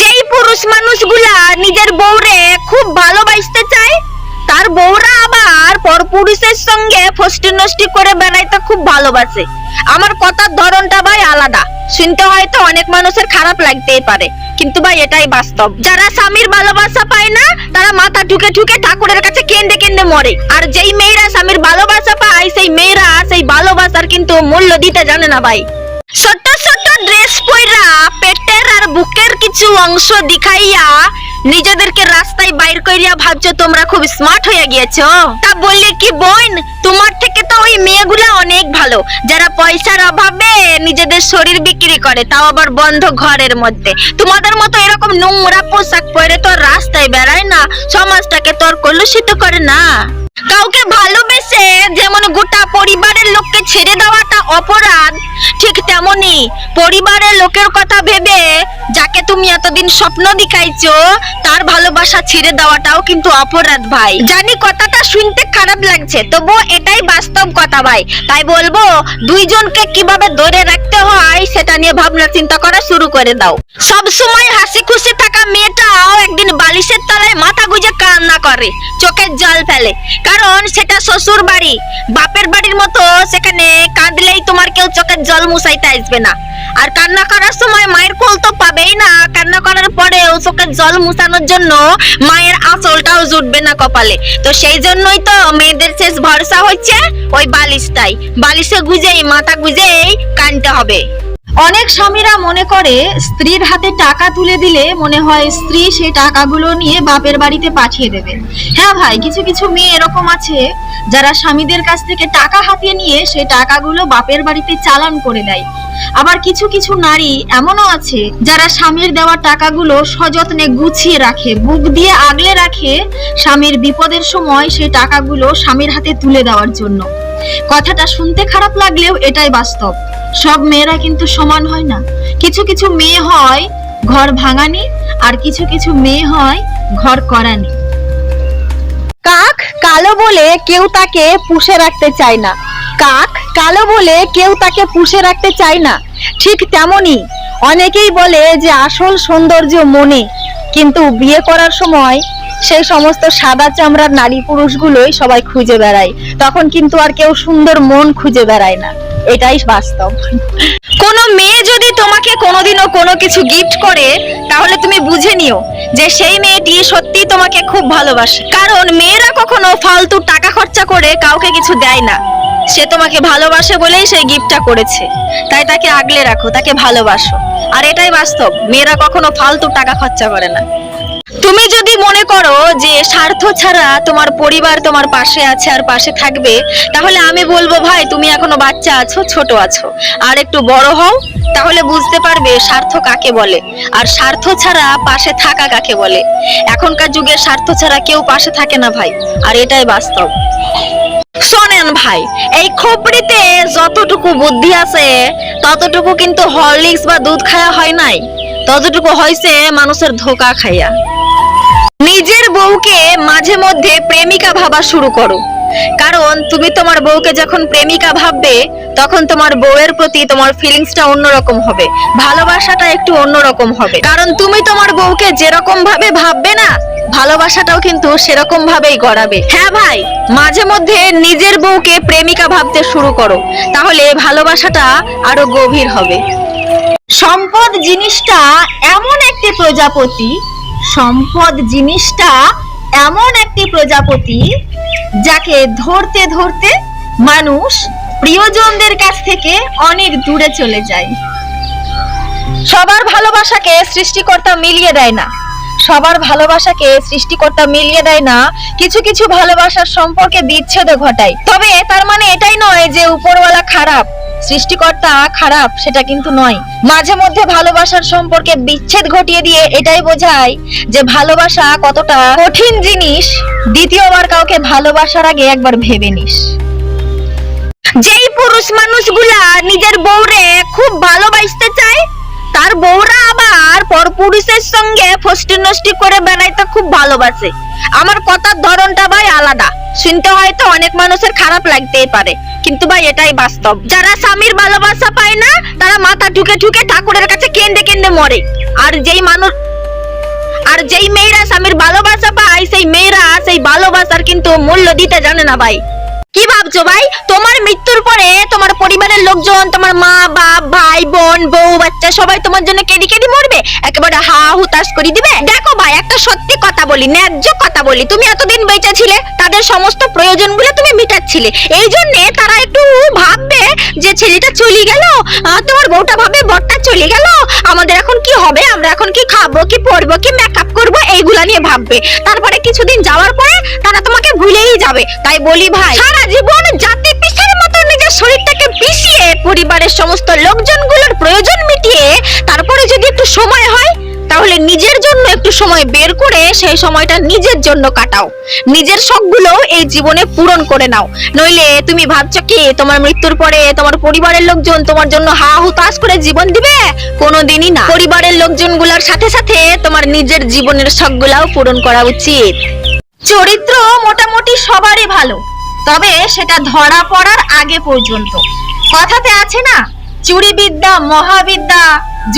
যেই পুরুষ মানুষগুলা নিজের বউরে খুব ভালোবাসতে চায়, তার বউরা আবার পরপুরুষের সঙ্গে ফষ্টি নষ্টি করে বেড়াইতে খুব ভালোবাসে। আমার কথার ধরনটা ভাই আলাদা। শুনতে হয়তো অনেক মানুষের খারাপ লাগতেই পারে, কিন্তু ভাই এটাই বাস্তব। যারা স্বামীর ভালোবাসা পায় না, তারা মাথা ঠুকে ঠুকে ঠাকুরের কাছে কেন্দে কেন্দে মরে। আর যেই মেয়েরা স্বামীর ভালোবাসা পায়, সেই মেয়েরা সেই ভালোবাসার কিন্তু মূল্য দিতে জানে না ভাই। ছোট্ট বুকের কিছু অংশ দেখাইয়া নিজেদেরকে রাস্তায় বাইর করিয়া ভাবছ, তোমরা খুব স্মার্ট হয়ে গিয়েছো। তা বললে কি বোন? তোমার থেকে তো ওই মেয়েগুলো অনেক ভালো। যারা পয়সার অভাবে নিজেদের শরীর বিক্রি করে, তাও আবার বন্ধ ঘরের মধ্যে। তোমাদের মতো এরকম নোংরা পোশাক পরে তো রাস্তায় বেড়ায় না। সমাজটাকে তোর কলুষিত করে না। কাউকে ভালোবেসে যেমন গোটা পরিবারের লোককে ছেড়ে দেওয়াটা অপরাধ, ঠিক তেমনি পরিবারের লোকের কথা ভেবে যাকে তুমি এতদিন স্বপ্ন দেখাইছো, তার ভালোবাসা ছেড়ে দেওয়াটাও কিন্তু অপরাধ ভাই। জানি কথাটা শুনতে খারাপ লাগছে, তবুও এটাই বাস্তব কথা ভাই। তাই বলব, দুইজনকে কীভাবে ধরে রাখতে হয়, সেটা নিয়ে ভাবনা চিন্তা করা শুরু করে দাও। সব সময় হাসি খুশি থাকা মেয়েটাও একদিন বালিশের তলায় মাথা গুজে কান্না করে, চোখের জল ফেলে। কারণ সেটা শ্বশুর বাড়ি। বাপের বাড়ির মতো সেখানে কাঁদলেই তোমার কেউ চোখের জল মুছাইতে আসবে না। আর কান্না করার সময় মায়ের কোল তো পাবেই না। কান্না করার পরেও চোখের জল মুছানোর জন্য মায়ের আঁচলটাও জুটবে না কপালে। তো সেই জন্যই তো মেয়েদের শেষ ভরসা হচ্ছে ওই বালিশটাই। বালিশে গুজেই, মাথা গুজেই কানতে হবে। অনেক স্বামীরা মনে করে স্ত্রীর হাতে টাকা তুলে দিলে মনে হয় স্ত্রী সেই টাকাগুলো নিয়ে বাপের বাড়িতে পাঠিয়ে দেবে। হ্যাঁ ভাই, কিছু কিছু মেয়ে এরকম আছে যারা স্বামীদের কাছ থেকে টাকা হাতিয়ে নিয়ে সেই টাকাগুলো বাপের বাড়িতে চালান করে দেয়। আবার কিছু কিছু নারী এমনও আছে যারা স্বামীর দেওয়া টাকাগুলো সযত্নে গুছিয়ে রাখে, বুক দিয়ে আগলে রাখে স্বামীর বিপদের সময় সেই টাকাগুলো স্বামীর হাতে তুলে দেওয়ার জন্য। কথাটা শুনতে খারাপ লাগলেও এটাই বাস্তব। সব মেয়েরা কিন্তু সমান হয় না। কিছু কিছু মেয়ে হয় ঘর ভাঙানি, আর কিছু কিছু মেয়ে হয় ঘর করানি। কাক কালো বলে কেউ তাকে পুষে রাখতে চায় না। কাক কালো বলে কেউ তাকে পুষে রাখতে চায় না। ঠিক তেমনি অনেকেই বলে যে আসল সৌন্দর্য মনে, কিন্তু বিয়ে করার সময় সেই সমস্ত সাদা চামড়ার নারী পুরুষগুলোই সবাই খুঁজে বেড়ায়। তখন কিন্তু আর কেউ সুন্দর মন খুঁজে বেড়ায় না। এটাই বাস্তব। কোনো মেয়ে যদি তোমাকে কোনোদিনও কোনো কিছু গিফট করে, তাহলে তুমি বুঝে নিও যে সেই মেয়েটি সত্যি তোমাকে খুব ভালোবাসে। কারণ মেয়েরা কখনো ফালতু টাকা খরচা করে কাউকে কিছু দেয় না। সে তোমাকে ভালোবাসে বলেই সেই গিফটটা করেছে। তাই তাকে আগলে রাখো, তাকে ভালোবাসো। আর এটাই বাস্তব, মেয়েরা কখনো ফালতু টাকা খরচা করে না। তুমি যদি মনে করো যে স্বার্থ ছাড়া তোমার পরিবার তোমার পাশে আছে আর পাশে থাকবে, তাহলে আমি বলব, ভাই, তুমি এখনও বাচ্চা আছো, ছোট আছো। আর একটু বড় হও, তাহলে বুঝতে পারবে স্বার্থ কাকে বলে। আর স্বার্থ ছাড়া পাশে থাকা কাকে বলে? এখনকার যুগে স্বার্থ ছাড়া কেউ পাশে থাকে না, ভাই। আর এটাই বাস্তব। শোনেন, ভাই, এই খোপড়িতে যতটুকু বুদ্ধি আছে, ততটুকু কিন্তু হরলিক্স বা দুধ খায়া হয় নাই। ততটুকু হয়েছে মানুষের ধোকা খাইয়া। নিজের বউকে মাঝে মধ্যে প্রেমিকা ভাবা শুরু করো। কারণ তুমি তোমার বউকে যখন প্রেমিকা ভাববে, তখন তোমার বউয়ের প্রতি তোমার ফিলিংসটা অন্যরকম হবে, ভালোবাসাটা একটু অন্যরকম হবে। কারণ তুমি তোমার বউকে যেরকম ভাবে ভাববে না, ভালোবাসাটাও কিন্তু সেরকম ভাবেই গড়াবে। হ্যাঁ ভাই, মাঝে মধ্যে নিজের বউকে প্রেমিকা ভাবতে শুরু করো, তাহলে ভালোবাসাটা আরও গভীর হবে। সম্পদ জিনিসটা এমন একটি প্রজাপতি সম্পদ জিনিসটা এমন একটি প্রজাপতি যাকে ধরতে ধরতে মানুষ প্রিয়জনদের কাছ থেকে অনেক দূরে চলে যায়। সবার ভালোবাসাকে সৃষ্টিকর্তা মিলিয়ে দেয় না। সবার ভালোবাসাকে সৃষ্টিকর্তা মিলিয়ে দেয় না। কিছু কিছু ভালোবাসার সম্পর্কে বিচ্ছেদ ঘটায়। তবে তার মানে এটাই নয় যে উপরওয়ালা খারাপ। সৃষ্টিকর্তা খারাপ, সেটা কিন্তু নয়। মাঝে মধ্যে ভালোবাসার সম্পর্কে বিচ্ছেদ ঘটিয়ে দিয়ে এটাই বোঝায় যে ভালোবাসা কতটা কঠিন জিনিস, দ্বিতীয়বার কাউকে ভালোবাসার আগে একবার ভেবে নিস। যেই পুরুষ মানুষগুলা নিজের বউরে খুব ভালোবাসতে চায়, তার বউরা আবার পরপুরুষের সঙ্গে ফষ্টি নষ্টি করে বেড়াইতে খুব ভালোবাসে। আমার কথার ধরনটা ভাই আলাদা। শুনতে হয়তো অনেক মানুষের খারাপ লাগতেই পারে। কিন্তু ভাই, এটাই বাস্তব। যারা স্বামীর ভালোবাসা পায় না, তারা মাথা ঠুকে ঠুকে ঠাকুরের কাছে কেন্দে কেন্দে মরে। আর যেই মানুষ, আর যেই মেয়েরা স্বামীর ভালোবাসা পায়, সেই মেয়েরা সেই ভালোবাসার কিন্তু মূল্য দিতে জানে না ভাই। ভাবছ ভাই? তোমার মৃত্যুর পরে তোমার পরিবারের লোকজন, তোমার মা, বাপ, ভাই, বোন, বউ, বাচ্চা সবাই তোমার জন্য কেঁদে কেঁদে মরবে? একেবারে হা হুতাশ করে দিবে? দেখো ভাই, একটা সত্যি কথা বলি, ন্যায্য কথা বলি। তুমি এতদিন বেঁচে ছিলে, তাদের সমস্ত প্রয়োজনগুলো তুমি মিটাচ্ছিলে। এই জন্য তারা একটু ভাববে যে ছেলেটা চলে গেল তোমার বউটা ভাবে বরটা চলে গেল। আমাদের এখন কি হবে? আমরা এখন কি খাব, কি পরবো, কি মেকআপ করব? এইগুলা নিয়ে ভাববে। তারপরে কিছুদিন যাওয়ার পরে তারা তোমাকে ভুলেই যাবে। তাই বলি ভাই, সারা জীবন জাতি পিসের মতো নিজের শরীরটাকে পিষিয়ে পরিবারের সমস্ত লোকজনগুলোর প্রয়োজন মিটিয়ে তারপরে যদি একটু সময় হয় তাহলে নিজের জন্য একটু সময় বের করে সেই সময়টা নিজের জন্য কাটাও। নিজের শখগুলো এই জীবনে পূরণ করে নাও। নইলে তুমি ভাবছ কি, তোমার মৃত্যুর পরে তোমার পরিবারের লোকজন তোমার জন্য হা হুতাশ করে জীবন দিবে? কোনোদিনই না। পরিবারের লোকজনগুলোর সাথে সাথে তোমার নিজের জীবনের শখগুলাও পূরণ করা উচিত। চরিত্র মোটামুটি সবারই ভালো, তবে সেটা ধরা পড়ার আগে পর্যন্ত। কথাতে আছে না চুরি বিদ্যা মহাবিদ্যা,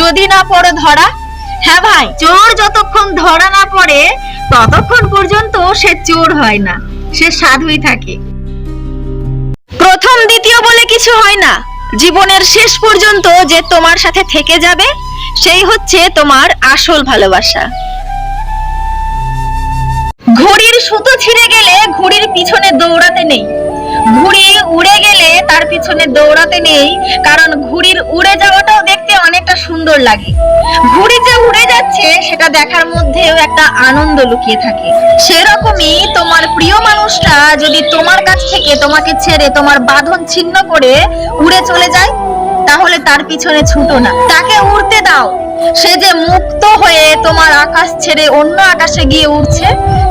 যদি না পড়ো ধরা হ্যাঁ ভাই, চোর যতক্ষণ ধরা না পড়ে, ততক্ষণ পর্যন্ত সে চোর হয় না, সে সাধুই থাকে। প্রথম, দ্বিতীয় বলে কিছু হয় না। জীবনের শেষ পর্যন্ত যে তোমার সাথে থেকে যাবে, সেই হচ্ছে তোমার আসল ভালোবাসা। ঘড়ির সুতো ছিঁড়ে গেলে ঘড়ির পিছনে দৌড়াতে নেই। ঘুড়ি উড়ে গেলে তার পিছনে দৌড়াতে নেই, কারণ ঘুড়ির উড়ে অনেকটা সুন্দর লাগে। ঘুড়ি যে উড়ে যাচ্ছে, সেটা দেখার মধ্যেও একটা আনন্দ লুকিয়ে থাকে। সেরকমই তোমার প্রিয় মানুষটা যদি তোমার কাছ থেকে তোমাকে ছেড়ে তোমার বাঁধন ছিন্ন করে উড়ে চলে যায় তাহলে তার পিছনে ছুটো না। তাকে উড়তে দাও। সে যে মুক্ত হয়ে তোমার আকাশ ছেড়ে অন্য আকাশে গিয়ে উঠছে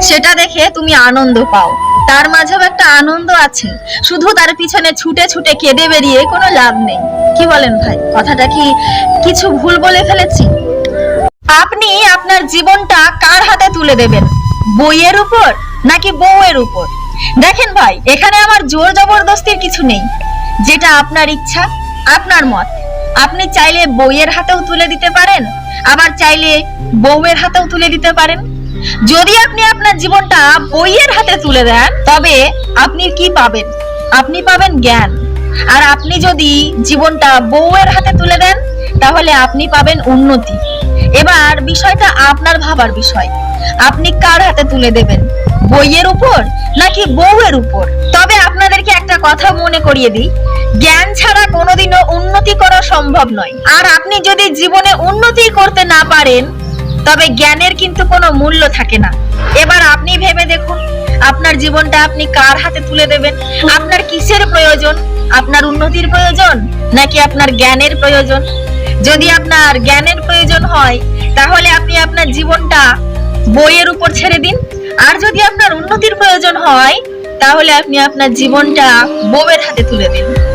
সেটা দেখে তুমি আনন্দ পাও। তার মাঝেও একটা আনন্দ আছে। শুধু তার পিছনে ছুটে ছুটে কেঁদে বেরিয়ে কোনো লাভ নেই। কি বলেন ভাই? কথাটা কি কিছু ভুল বলে ফেলেছি? আপনি আপনার জীবনটা কার হাতে তুলে দেবেন? বইয়ের উপর নাকি বউয়ের উপর? দেখেন ভাই, এখানে আমার জোর জবরদস্তির কিছু নেই। যেটা আপনার ইচ্ছা আপনার মত। আপনি চাইলে বইয়ের হাতেও তুলে দিতে পারেন, আবার চাইলে বউয়ের হাতেও তুলে দিতে পারেন। যদি আপনি আপনার জীবনটা বইয়ের হাতে তুলে দেন, তবে আপনি কি পাবেন? আপনি পাবেন জ্ঞান। আর আপনি যদি জীবনটা বউয়ের হাতে তুলে দেন, তাহলে আপনি পাবেন উন্নতি। এবার বিষয়টা আপনার ভাবার বিষয়। আপনি কার হাতে তুলে দেবেন? বইয়ের উপর নাকি বউয়ের উপর? তবে আপনাদেরকে একটা কথা মনে করিয়ে দিই। জ্ঞান ছাড়া কোনোদিনও উন্নতি করা সম্ভব নয়। আর আপনি যদি জীবনে উন্নতি করতে না পারেন, তবে জ্ঞানের কিন্তু কোনো মূল্য থাকে না। এবার আপনি ভেবে দেখুন, আপনার জীবনটা আপনি কার হাতে তুলে দেবেন? আপনার কিসের প্রয়োজন? আপনার উন্নতির প্রয়োজন, নাকি আপনার জ্ঞানের প্রয়োজন? যদি আপনার জ্ঞানের প্রয়োজন হয়, তাহলে আপনি আপনার জীবনটা বইয়ের উপর ছেড়ে দিন। আর যদি আপনার উন্নতির প্রয়োজন হয়, তাহলে আপনি আপনার জীবনটা বউয়ের হাতে তুলে দিন।